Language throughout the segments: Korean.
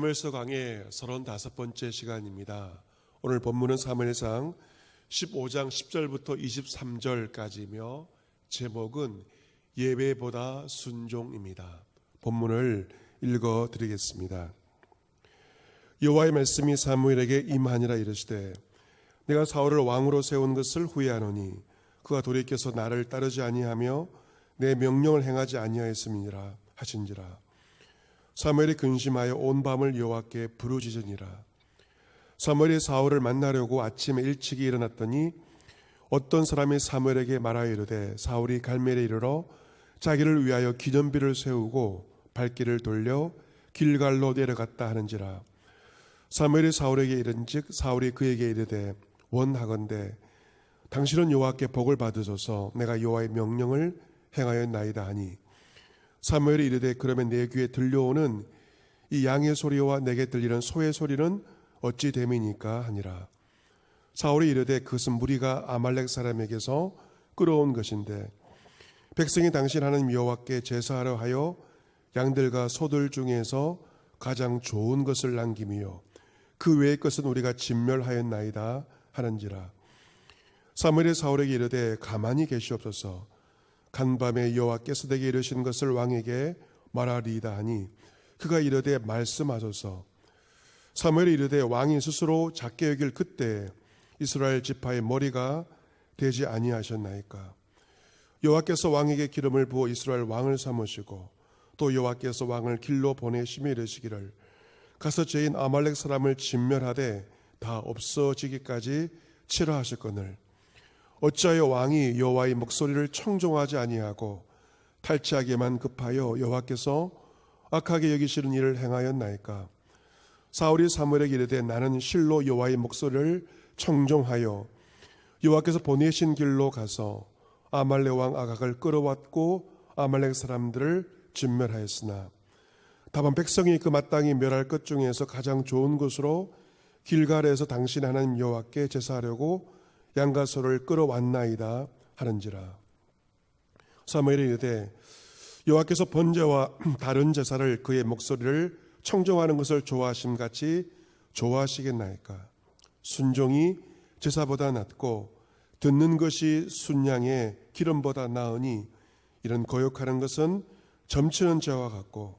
사무엘서 강의 35번째 시간입니다. 오늘 본문은 사무엘상 15장 10절부터 23절까지며 제목은 예배보다 순종입니다. 본문을 읽어 드리겠습니다. 여호와의 말씀이 사무엘에게 임하니라 이르시되 내가 사울을 왕으로 세운 것을 후회하노니 그가 돌이켜서 나를 따르지 아니하며 내 명령을 행하지 아니하였음이니라 하신지라 사무엘이 근심하여 온 밤을 여호와께 부르짖으니라. 사무엘이 사울을 만나려고 아침에 일찍이 일어났더니 어떤 사람이 사무엘에게 말하여 이르되 사울이 갈멜에 이르러 자기를 위하여 기념비를 세우고 발길을 돌려 길갈로 내려갔다 하는지라. 사무엘이 사울에게 이른즉 사울이 그에게 이르되 원하건대 당신은 여호와께 복을 받으소서. 내가 여호와의 명령을 행하였나이다 하니 사무엘이 이르되 그러면 내 귀에 들려오는 이 양의 소리와 내게 들리는 소의 소리는 어찌 됨이니까 하니라. 사울이 이르되 그것은 무리가 아말렉 사람에게서 끌어온 것인데 백성이 당신 하나님 여호와께 제사하려 하여 양들과 소들 중에서 가장 좋은 것을 남김이요. 그 외의 것은 우리가 진멸하였나이다 하는지라. 사무엘이 사울에게 이르되 가만히 계시옵소서 간밤에 여호와께서 내게 이르신 것을 왕에게 말하리이다 하니 그가 이르되 말씀하소서. 사무엘이 이르되 왕이 스스로 작게 여길 그때 이스라엘 지파의 머리가 되지 아니하셨나이까? 여호와께서 왕에게 기름을 부어 이스라엘 왕을 삼으시고 또 여호와께서 왕을 길로 보내시며 이르시기를 가서 죄인 아말렉 사람을 진멸하되 다 없어지기까지 치러하실 거늘 어찌하여 왕이 여호와의 목소리를 청종하지 아니하고 탈취하기만 급하여 여호와께서 악하게 여기시는 일을 행하였나이까? 사울이 사무엘에게 이르되 나는 실로 여호와의 목소리를 청종하여 여호와께서 보내신 길로 가서 아말렉 왕 아각을 끌어왔고 아말렉 사람들을 진멸하였으나 다만 백성이 그 마땅히 멸할 것 중에서 가장 좋은 곳으로 길갈에서 당신 하나님 여호와께 제사하려고 양과 소를 끌어왔나이다 하는지라. 사무엘이 이르되 여호와께서 번제와 다른 제사를 그의 목소리를 청정하는 것을 좋아하심 같이 좋아하시겠나이까? 순종이 제사보다 낫고 듣는 것이 순양의 기름보다 나으니 이런 거역하는 것은 점치는 죄와 같고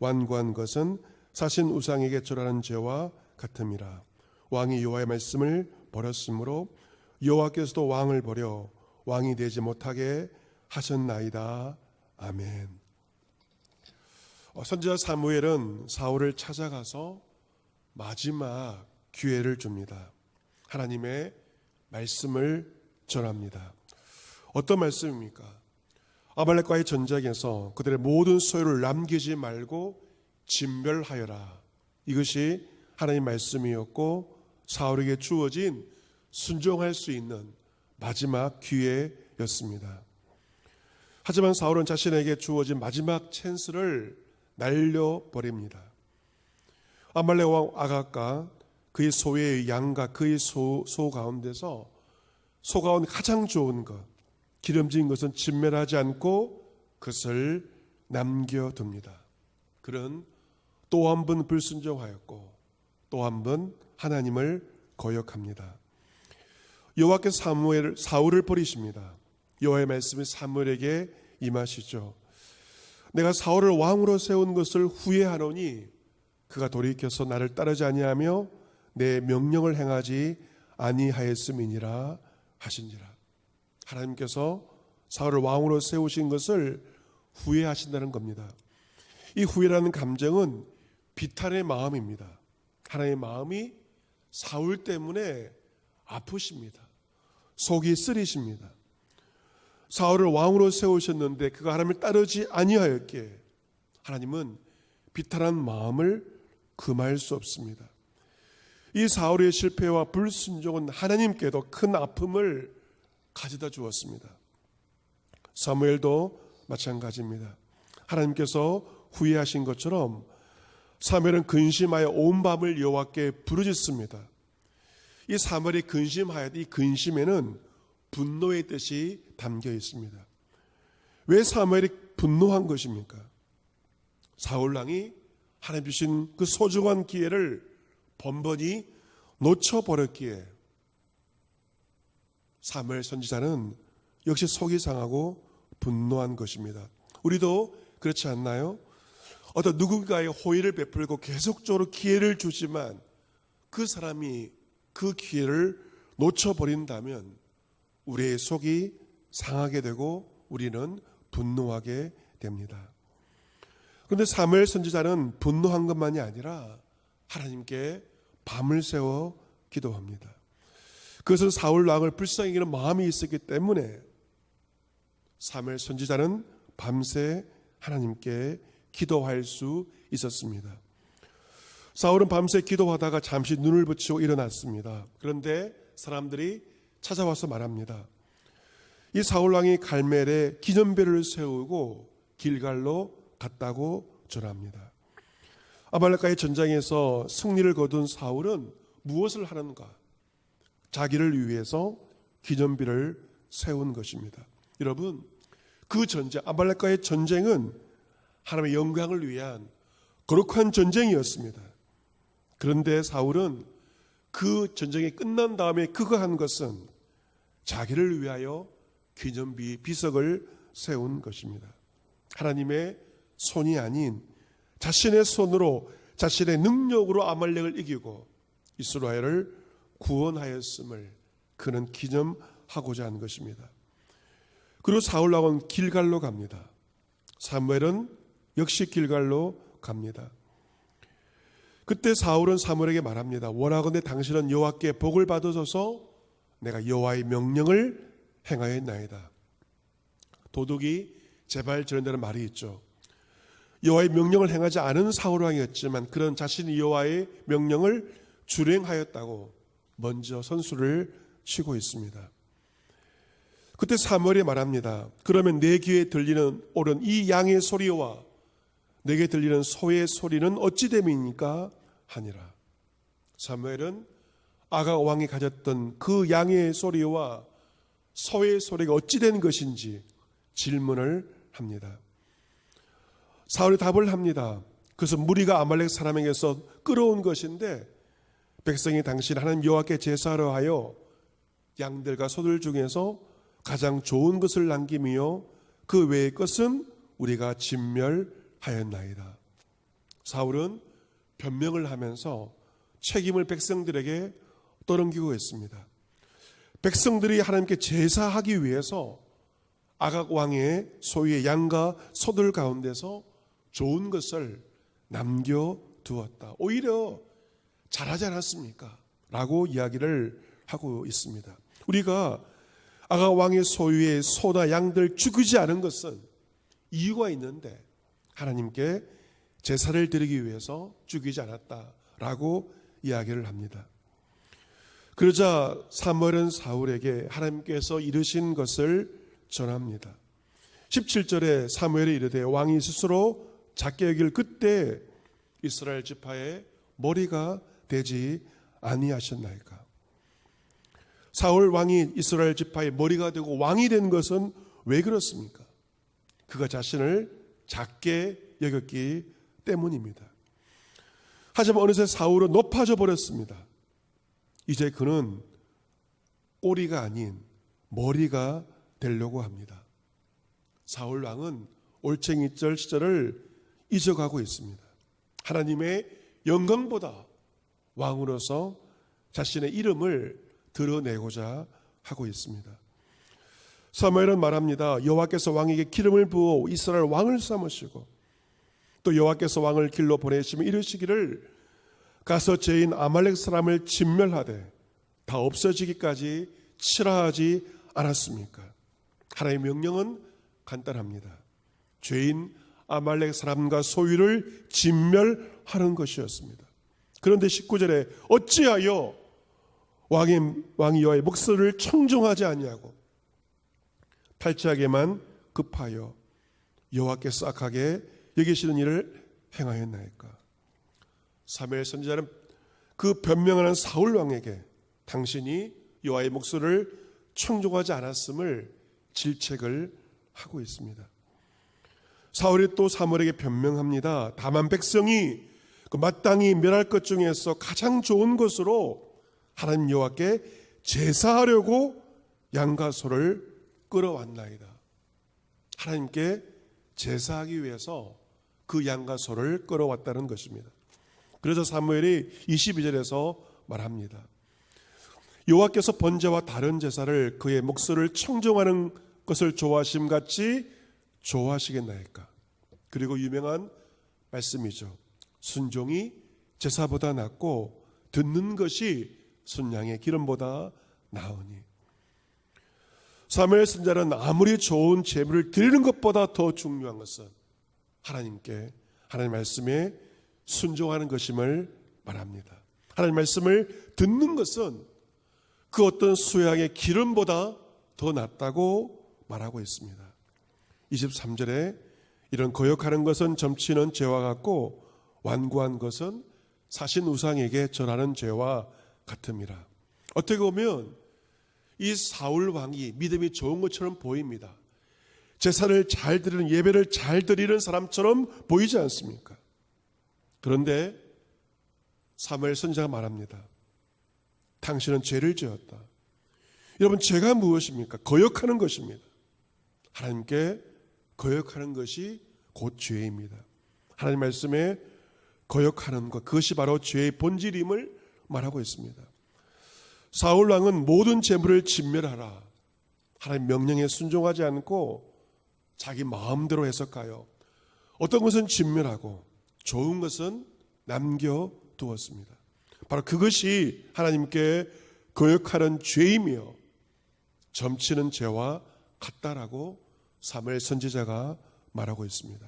완고한 것은 사신 우상에게 절하는 죄와 같음이라. 왕이 여호와의 말씀을 버렸으므로 여호와께서도 왕을 버려 왕이 되지 못하게 하셨나이다 아멘. 어, 선지자 사무엘은 사울을 찾아가서 마지막 기회를 줍니다. 하나님의 말씀을 전합니다. 어떤 말씀입니까? 아말렉과의 전쟁에서 그들의 모든 소유를 남기지 말고 진멸하여라. 이것이 하나님 말씀이었고 사울에게 주어진 순종할 수 있는 마지막 기회였습니다. 하지만 사울은 자신에게 주어진 마지막 찬스를 날려버립니다. 아말렉 왕 아각과 그의 소의 양과 그의 소, 소 가운데서 소 가운데 가장 좋은 것, 기름진 것은 진멸하지 않고 그것을 남겨둡니다. 그는 또 한 번 불순종하였고 또 한 번 하나님을 거역합니다. 여호와께서 사무엘 사울을 버리십니다. 여호와의 말씀이 사무엘에게 임하시죠. 내가 사울을 왕으로 세운 것을 후회하노니 그가 돌이켜서 나를 따르지 아니하며 내 명령을 행하지 아니하였음이니라 하신지라. 하나님께서 사울을 왕으로 세우신 것을 후회하신다는 겁니다. 이 후회라는 감정은 비탄의 마음입니다. 하나님의 마음이 사울 때문에 아프십니다. 속이 쓰리십니다. 사울을 왕으로 세우셨는데 그가 하나님을 따르지 아니하였기에 하나님은 비탄한 마음을 금할 수 없습니다. 이 사울의 실패와 불순종은 하나님께도 큰 아픔을 가져다 주었습니다. 사무엘도 마찬가지입니다. 하나님께서 후회하신 것처럼 사무엘은 근심하여 온 밤을 여호와께 부르짖습니다. 이 사무엘이 근심하여 이 근심에는 분노의 뜻이 담겨 있습니다. 왜 사무엘이 분노한 것입니까? 사울 왕이 하나님 주신 그 소중한 기회를 번번이 놓쳐버렸기에 사무엘 선지자는 역시 속이 상하고 분노한 것입니다. 우리도 그렇지 않나요? 어떤 누군가의 호의를 베풀고 계속적으로 기회를 주지만 그 사람이 그 기회를 놓쳐버린다면 우리의 속이 상하게 되고 우리는 분노하게 됩니다. 그런데 사무엘 선지자는 분노한 것만이 아니라 하나님께 밤을 새워 기도합니다. 그것은 사울 왕을 불쌍히 여기는 마음이 있었기 때문에 사무엘 선지자는 밤새 하나님께 기도할 수 있었습니다. 사울은 밤새 기도하다가 잠시 눈을 붙이고 일어났습니다. 그런데 사람들이 찾아와서 말합니다. 이 사울 왕이 갈멜에 기념배를 세우고 길갈로 갔다고 전합니다. 아말렉과의 전장에서 승리를 거둔 사울은 무엇을 하는가? 자기를 위해서 기념비를 세운 것입니다. 여러분, 그 전쟁, 아말렉과의 전쟁은 하나님의 영광을 위한 거룩한 전쟁이었습니다. 그런데 사울은 그 전쟁이 끝난 다음에 그거 한 것은 자기를 위하여 기념비 비석을 세운 것입니다. 하나님의 손이 아닌 자신의 손으로 자신의 능력으로 아말렉을 이기고 이스라엘을 구원하였음을 그는 기념하고자 한 것입니다. 그리고 사울 왕은 길갈로 갑니다. 사무엘은 역시 길갈로 갑니다. 그때 사울은 사무엘에게 말합니다. 원하건대 당신은 여호와께 복을 받으소서 내가 여호와의 명령을 행하였나이다. 도둑이 제발 저런다는 말이 있죠. 여호와의 명령을 행하지 않은 사울 왕이었지만 그런 자신이 여호와의 명령을 준행하였다고 먼저 선수를 치고 있습니다. 그때 사무엘이 말합니다. 그러면 내 귀에 들리는 옳은 이 양의 소리와 내게 들리는 소의 소리는 어찌 됨입니까? 하니라. 사무엘은 아가 왕이 가졌던 그 양의 소리와 소의 소리가 어찌 된 것인지 질문을 합니다. 사울이 답을 합니다. 그것은 무리가 아말렉 사람에게서 끌어온 것인데 백성이 당신 하나님 여호와께 제사하려 하여 양들과 소들 중에서 가장 좋은 것을 남기며 그 외의 것은 우리가 진멸하였나이다. 사울은 변명을 하면서 책임을 백성들에게 떠넘기고 있습니다. 백성들이 하나님께 제사하기 위해서 아각 왕의 소유의 양과 소들 가운데서 좋은 것을 남겨 두었다. 오히려 잘하지 않았습니까? 라고 이야기를 하고 있습니다. 우리가 아가 왕의 소유의 소나 양들 죽이지 않은 것은 이유가 있는데 하나님께 제사를 드리기 위해서 죽이지 않았다라고 이야기를 합니다. 그러자 사무엘은 사울에게 하나님께서 이르신 것을 전합니다. 17절에 사무엘이 이르되 왕이 스스로 작게 여길 그때 이스라엘 지파의 머리가 되지 아니하셨나이까. 사울 왕이 이스라엘 지파의 머리가 되고 왕이 된 것은 왜 그렇습니까? 그가 자신을 작게 여겼기 때문입니다. 하지만 어느새 사울은 높아져 버렸습니다. 이제 그는 꼬리가 아닌 머리가 되려고 합니다. 사울 왕은 올챙이절 시절을 잊어가고 있습니다. 하나님의 영광보다 왕으로서 자신의 이름을 드러내고자 하고 있습니다. 사무엘은 말합니다. 여호와께서 왕에게 기름을 부어 이스라엘 왕을 삼으시고 또 여호와께서 왕을 길로 보내시며 이르시기를 가서 죄인 아말렉 사람을 진멸하되 다 없어지기까지 치라하지 않았습니까? 하나님의 명령은 간단합니다. 죄인 아말렉 사람과 소유를 진멸하는 것이었습니다. 그런데 19절에 어찌하여 왕이 왕이 여호와의 목소리를 청종하지 아니하고 탈취하게만 급하여 여호와께서 악하게 여기 시는 일을 행하였나이까. 사무엘 선지자는 그 변명하는 사울 왕에게 당신이 여호와의 목소리를 청종하지 않았음을 질책을 하고 있습니다. 사울이 또 사무엘에게 변명합니다. 다만 백성이 그 마땅히 멸할 것 중에서 가장 좋은 것으로 하나님 여호와께 제사하려고 양과 소를 끌어왔나이다. 하나님께 제사하기 위해서 그 양과 소를 끌어왔다는 것입니다. 그래서 사무엘이 22절에서 말합니다. 여호와께서 번제와 다른 제사를 그의 목소리를 청정하는 것을 좋아하심 같이 좋아하시겠나이까. 그리고 유명한 말씀이죠. 순종이 제사보다 낫고 듣는 것이 순양의 기름보다 나으니. 사무엘 선자는 아무리 좋은 제물을 드리는 것보다 더 중요한 것은 하나님께 하나님 말씀에 순종하는 것임을 말합니다. 하나님 말씀을 듣는 것은 그 어떤 수양의 기름보다 더 낫다고 말하고 있습니다. 23절에 이런 거역하는 것은 점치는 죄와 같고 완고한 것은 사신 우상에게 절하는 죄와 같음이라. 어떻게 보면 이 사울 왕이 믿음이 좋은 것처럼 보입니다. 제사를 잘 드리는 예배를 잘 드리는 사람처럼 보이지 않습니까? 그런데 사무엘 선자가 말합니다. 당신은 죄를 지었다. 여러분 죄가 무엇입니까? 거역하는 것입니다. 하나님께 거역하는 것이 곧 죄입니다. 하나님 말씀에 거역하는 것 그것이 바로 죄의 본질임을 말하고 있습니다. 사울 왕은 모든 재물을 진멸하라. 하나님 명령에 순종하지 않고 자기 마음대로 해석하여 어떤 것은 진멸하고 좋은 것은 남겨 두었습니다. 바로 그것이 하나님께 거역하는 죄이며 점치는 죄와 같다라고 사무엘 선지자가 말하고 있습니다.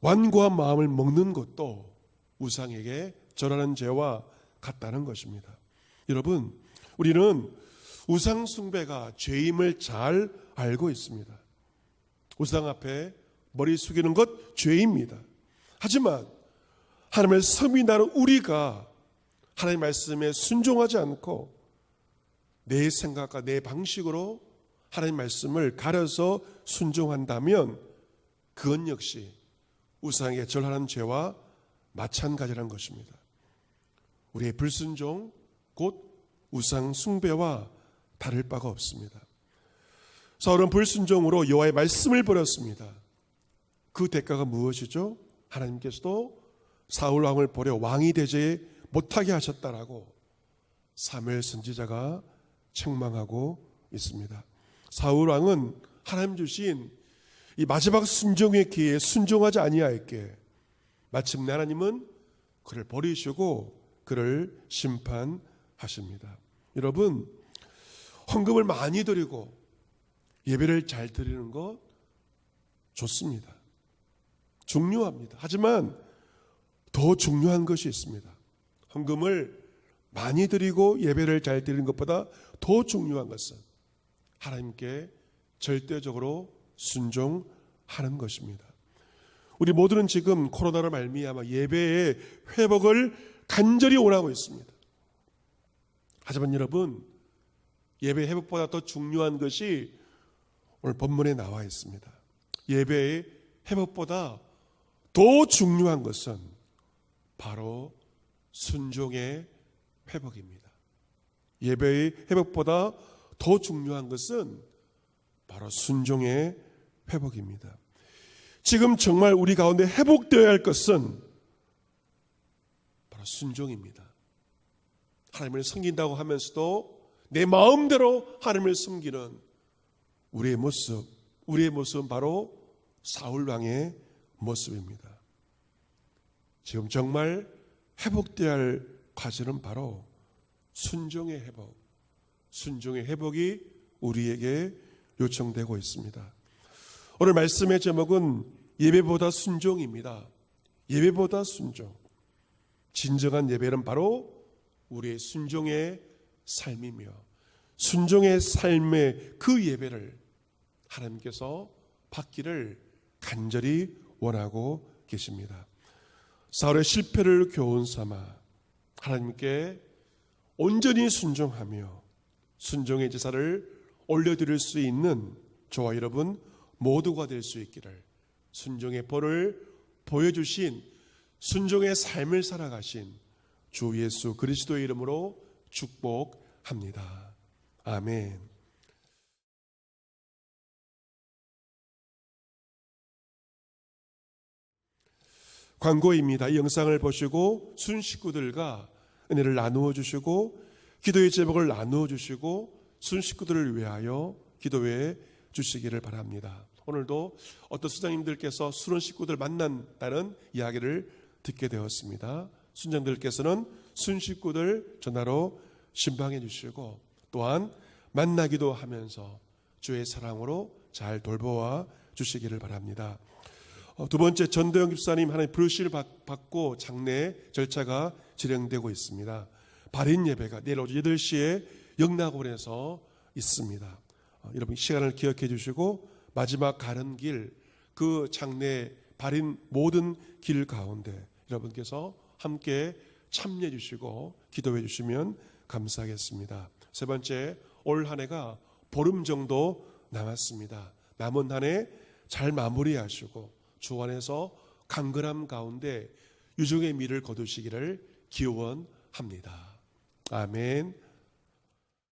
완고한 마음을 먹는 것도 우상에게 절하는 죄와 같다는 것입니다. 여러분, 우리는 우상 숭배가 죄임을 잘 알고 있습니다. 우상 앞에 머리 숙이는 것 죄입니다. 하지만 하나님을 섬이나는 우리가 하나님 말씀에 순종하지 않고 내 생각과 내 방식으로 하나님 말씀을 가려서 순종한다면 그건 역시 우상에 절하는 죄와 마찬가지라는 것입니다. 우리의 불순종 곧 우상 숭배와 다를 바가 없습니다. 사울은 불순종으로 여호와의 말씀을 버렸습니다. 그 대가가 무엇이죠? 하나님께서도 사울 왕을 버려 왕이 되지 못하게 하셨다라고 사무엘 선지자가 책망하고 있습니다. 사울 왕은 하나님 주신 이 마지막 순종의 기회에 순종하지 아니하였기에 마침내 하나님은 그를 버리시고 그를 심판하십니다. 여러분 헌금을 많이 드리고 예배를 잘 드리는 것 좋습니다. 중요합니다. 하지만 더 중요한 것이 있습니다. 헌금을 많이 드리고 예배를 잘 드리는 것보다 더 중요한 것은 하나님께 절대적으로 순종하는 것입니다. 우리 모두는 지금 코로나로 말미암아 예배의 회복을 간절히 원하고 있습니다. 하지만 여러분 예배 회복보다 더 중요한 것이 오늘 본문에 나와 있습니다. 예배의 회복보다 더 중요한 것은 바로 순종의 회복입니다. 예배의 회복보다 더 중요한 것은 바로 순종의 회복입니다. 지금 정말 우리 가운데 회복되어야 할 것은 바로 순종입니다. 하나님을 섬긴다고 하면서도 내 마음대로 하나님을 섬기는 우리의 모습, 우리의 모습은 바로 사울 왕의 모습입니다. 지금 정말 회복되어야 할 과제는 바로 순종의 회복, 순종의 회복이 우리에게 요청되고 있습니다. 오늘 말씀의 제목은 예배보다 순종입니다. 예배보다 순종. 진정한 예배는 바로 우리의 순종의 삶이며 순종의 삶의 그 예배를 하나님께서 받기를 간절히 원하고 계십니다. 사울의 실패를 교훈 삼아 하나님께 온전히 순종하며 순종의 제사를 올려드릴 수 있는 저와 여러분 모두가 될 수 있기를 순종의 벌을 보여주신 순종의 삶을 살아가신 주 예수 그리스도의 이름으로 축복합니다. 아멘. 광고입니다. 이 영상을 보시고 순 식구들과 은혜를 나누어 주시고 기도의 제목을 나누어 주시고 순 식구들을 위하여 기도해 주시기를 바랍니다. 오늘도 어떤 수장님들께서 순원 식구들 만난다는 이야기를 듣게 되었습니다. 순장들께서는 순 식구들 전화로 신방해 주시고 또한 만나기도 하면서 주의 사랑으로 잘 돌보아 주시기를 바랍니다. 어, 두 번째 전도영 집사님 하나님 받- 받고 장례 절차가 진행되고 있습니다. 발인 예배가 내일 오후 8시에 영락원에서 있습니다. 어, 여러분 시간을 기억해 주시고 마지막 가는 길 그 장례 발인 모든 길 가운데 여러분께서 함께 참여해 주시고 기도해 주시면 감사하겠습니다. 세 번째 올 한 해가 보름 정도 남았습니다. 남은 한 해 잘 마무리하시고 주 안에서 강건함 가운데 유종의 미를 거두시기를 기원합니다. 아멘.